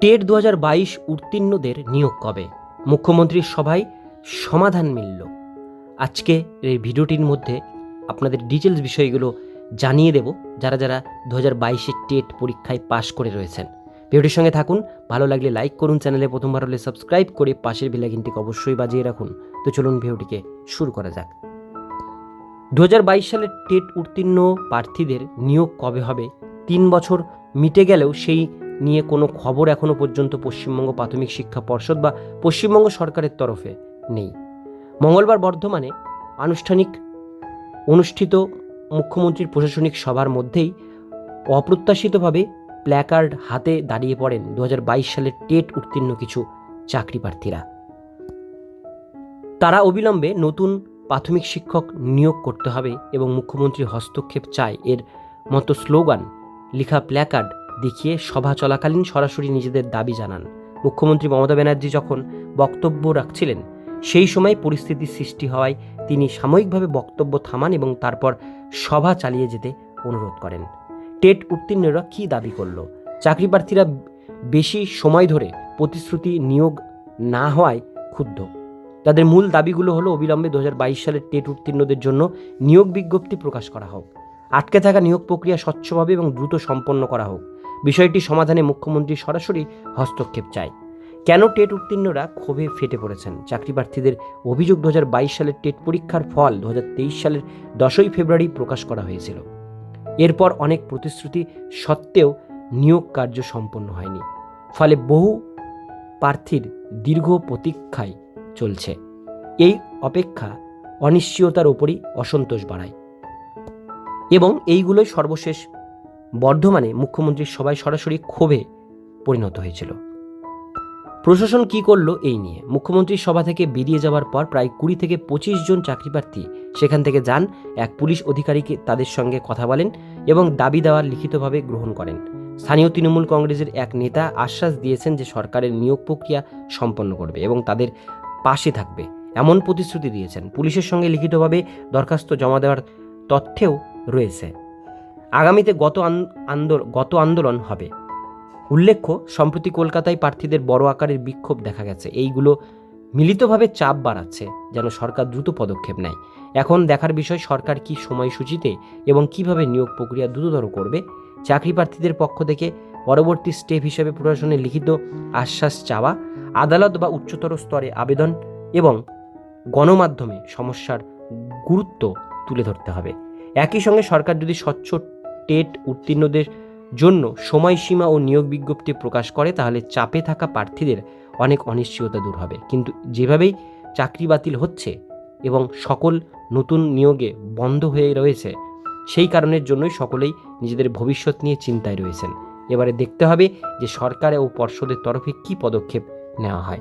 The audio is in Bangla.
টেট দু বাইশ উত্তীর্ণদের নিয়োগ কবে? মুখ্যমন্ত্রীর সভায় সমাধান মিলল। আজকে এই ভিডিওটির মধ্যে আপনাদের ডিটেলস বিষয়গুলো জানিয়ে দেব, যারা যারা দু হাজার বাইশের টেট পরীক্ষায় পাশ করে রয়েছেন। ভিডিওটির সঙ্গে থাকুন, ভালো লাগলে লাইক করুন, চ্যানেলে প্রথমবার হলে সাবস্ক্রাইব করে পাশের বেলাইকিনটিকে অবশ্যই বাজিয়ে রাখুন। তো চলুন ভিডিওটিকে শুরু করা যাক। দু সালের টেট উত্তীর্ণ প্রার্থীদের নিয়োগ কবে হবে? তিন বছর মিটে গেলেও সেই নিয়ে কোনো খবর এখনও পর্যন্ত পশ্চিমবঙ্গ প্রাথমিক শিক্ষা পর্ষদ বা পশ্চিমবঙ্গ সরকারের তরফে নেই। মঙ্গলবার বর্ধমানে আনুষ্ঠানিক অনুষ্ঠিত মুখ্যমন্ত্রীর প্রশাসনিক সভার মধ্যেই অপ্রত্যাশিতভাবে প্ল্যাকার্ড হাতে দাঁড়িয়ে পড়েন দু হাজার বাইশ সালের টেট উত্তীর্ণ কিছু চাকরি প্রার্থীরা। তারা অবিলম্বে নতুন প্রাথমিক শিক্ষক নিয়োগ করতে হবে এবং মুখ্যমন্ত্রীর হস্তক্ষেপ চায়। এর মতো স্লোগান, লেখা প্ল্যাকার্ড দেখিয়ে সভা চলাকালীন সরাসরি নিজেদের দাবি জানান। মুখ্যমন্ত্রী মমতা ব্যানার্জি যখন বক্তব্য রাখছিলেন, সেই সময় পরিস্থিতির সৃষ্টি হওয়ায় তিনি সাময়িকভাবে বক্তব্য থামান এবং তারপর সভা চালিয়ে যেতে অনুরোধ করেন। টেট উত্তীর্ণরা কী দাবি করল? চাকরি প্রার্থীরা বেশি সময় ধরে প্রতিশ্রুতি নিয়োগ না হওয়ায় ক্ষুব্ধ। তাদের মূল দাবিগুলো হলো, অবিলম্বে দু হাজার বাইশ সালের টেট উত্তীর্ণদের জন্য নিয়োগ বিজ্ঞপ্তি প্রকাশ করা হোক, আটকে থাকা নিয়োগ প্রক্রিয়া স্বচ্ছভাবে এবং দ্রুত সম্পন্ন করা হোক। বিষয়টি সমাধানে মুখ্যমন্ত্রী সরাসরি হস্তক্ষেপ চায়। কেন টেট উত্তীর্ণরা ক্ষোভে ফেটে পড়েছেন? চাকরি প্রার্থীদের অভিযোগ দু সালের টেট পরীক্ষার ফল দু সালের দশই ফেব্রুয়ারি প্রকাশ করা হয়েছিল। এরপর অনেক প্রতিশ্রুতি সত্ত্বেও নিয়োগ কার্য সম্পন্ন হয়নি। ফলে বহু প্রার্থীর দীর্ঘ প্রতীক্ষায় চলছে। এই অপেক্ষা অনিশ্চয়তার ওপরই অসন্তোষ বাড়ায়। এবং এইগুলোই সর্বশেষ বর্ধমানে মুখ্যমন্ত্রীর সভায় সরাসরি ক্ষোভে পরিণত হয়েছিল। প্রশাসন কি করল এই নিয়ে? মুখ্যমন্ত্রীর সভা থেকে বেরিয়ে যাওয়ার পর প্রায় কুড়ি থেকে পঁচিশ জন চাকরিপ্রার্থী সেখান থেকে যান, এক পুলিশ অধিকারীকে তাদের সঙ্গে কথা বলেন এবং দাবি দেওয়ার লিখিতভাবে গ্রহণ করেন। স্থানীয় তৃণমূল কংগ্রেসের এক নেতা আশ্বাস দিয়েছেন যে সরকারের নিয়োগ প্রক্রিয়া সম্পন্ন করবে এবং তাদের পাশে থাকবে। এমন প্রতিশ্রুতি দিয়েছেন। পুলিশের সঙ্গে লিখিতভাবে দরখাস্ত জমা দেওয়ার তথ্যেও রয়েছে। আগামীতে গত আন্দোলন গত আন্দোলন হবে। উল্লেখ্য, সম্প্রতি কলকাতায় প্রার্থীদের বড় আকারের বিক্ষোভ দেখা গেছে। এইগুলো মিলিতভাবে চাপ বাড়াচ্ছে, যেন সরকার দ্রুত পদক্ষেপ নেয়। এখন দেখার বিষয়, সরকার কি সময়সূচিতে এবং কীভাবে নিয়োগ প্রক্রিয়া দ্রুততর করবে? চাকরি প্রার্থীদের পক্ষ থেকে পরবর্তী স্টেপ হিসেবে প্রশাসনের লিখিত আশ্বাস চাওয়া, আদালত বা উচ্চতর স্তরে আবেদন এবং গণমাধ্যমে সমস্যার গুরুত্ব তুলে ধরতে হবে। একই সঙ্গে সরকার যদি স্বচ্ছ টেট উত্তীর্ণদের জন্য সময়সীমা ও নিয়োগ বিজ্ঞপ্তি প্রকাশ করে, তাহলে চাপে থাকা প্রার্থীদের অনেক অনিশ্চয়তা দূর হবে। কিন্তু যেভাবেই চাকরি বাতিল হচ্ছে এবং সকল নতুন নিয়োগে বন্ধ হয়ে রয়েছে, সেই কারণের জন্যই সকলেই নিজেদের ভবিষ্যৎ নিয়ে চিন্তায় রয়েছেন। এবারে দেখতে হবে যে সরকার ও পর্ষদের তরফে কী পদক্ষেপ নেওয়া হয়।